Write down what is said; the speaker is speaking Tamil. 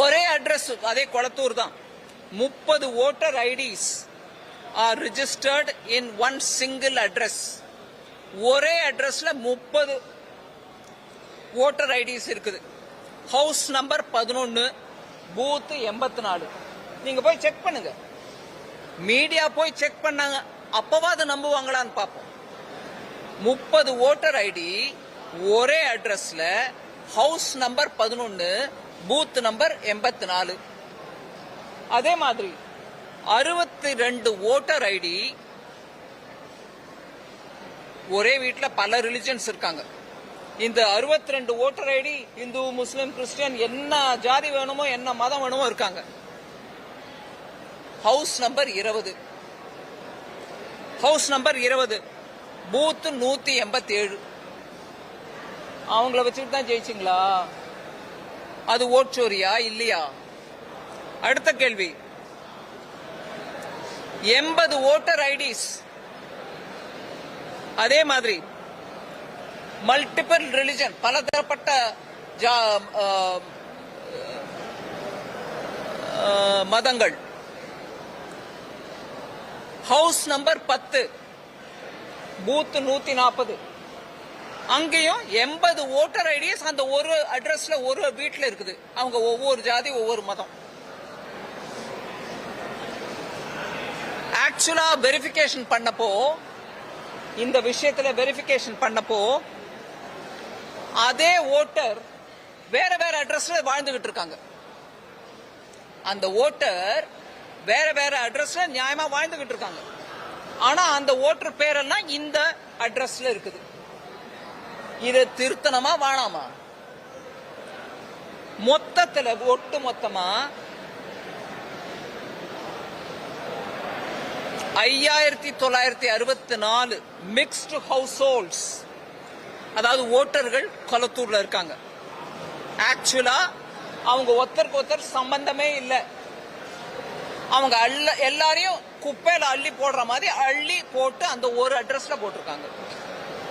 ஒரே அட்ரஸ் அதே கொளத்தூர் தான். முப்பது voter IDs are registered in one single address ஒரே அட்ரஸ்ல முப்பது ஓட்டர் ஐடிஸ் இருக்குது. ஹவுஸ் நம்பர் பதினொன்னு பூத் எண்பத்தி நாலு. நீங்க போய் செக் பண்ணுங்க. மீடியா போய் செக் பண்ணாங்க. அப்பவாது நம்புவாங்களான்னு பார்ப்போம். முப்பது ஓட்டர் ஐடி ஒரே அட்ரஸ்ல ஹவுஸ் நம்பர் பதினொன்று பூத் நம்பர் எண்பத்தி நாலு அதே மாதிரி அறுபத்தி ரெண்டு ஓட்டர் ஐடி ஒரே வீட்டில் பல ரிலிஜன்ஸ் இருக்காங்க. இந்த அறுபத்தி ரெண்டு voter ID Hindu Muslim Christian என்ன ஜாதி வேணுமோ என்ன மதம் வேணுமோ இருக்காங்க. ஹவுஸ் நம்பர் இருபது. ஹவுஸ் நம்பர் இருபது பூத் நூத்தி எண்பத்தி ஏழு அவங்கள வச்சுட்டு தான் ஜெயிச்சிங்களா? அது ஓட்சோரியா இல்லையா? அடுத்த கேள்வி. எண்பது ஓட்டர் ஐடிஸ். அதே மாதிரி மல்டிபிள் ரிலிஜன் பலதரப்பட்ட ஜா- மதங்கள். ஹவுஸ் நம்பர் பத்து பூத் நூத்தி நாற்பது அங்கேயும் எண்பது ஓட்டர் ஐடிஸ் அந்த ஒரு அட்ரஸ்ல ஒரு வீட்டில் இருக்குது. அவங்க ஒவ்வொரு ஜாதி ஒவ்வொரு மதம். ஆக்சுவலா வெரிஃபிகேஷன் பண்ணப்போ இந்த விஷயத்துல வெரிஃபிகேஷன் பண்ணப்போ அதே ஓட்டர் வேற வேற அட்ரஸ்ல வாழ்ந்துகிட்டு இருக்காங்க. அந்த ஓட்டர் வேற வேற அட்ரஸ்ல நியாயமா வாழ்ந்துகிட்டு இருக்காங்க. ஆனா அந்த ஓட்டர் பேரெல்லாம் இந்த அட்ரஸ்ல இருக்குது. இதை திருத்தனமா வாழாமா மொத்தத்துல ஒட்டு மொத்தமா ஐயாயிரத்தி தொள்ளாயிரத்தி அறுபத்தி நாலு மிக்ஸ்டு ஹவுஸ் ஹோல்ட்ஸ் அதாவது ஓட்டர்கள் கொளத்தூர்ல இருக்காங்க. ஆக்சுவலா அவங்க ஒருத்தருக்கு ஒருத்தர் சம்பந்தமே இல்லை. அவங்க அள்ள எல்லாரையும் குப்பையில அள்ளி போடுற மாதிரி அள்ளி போட்டு அந்த ஒரு அட்ரஸ்ல போட்டிருக்காங்க.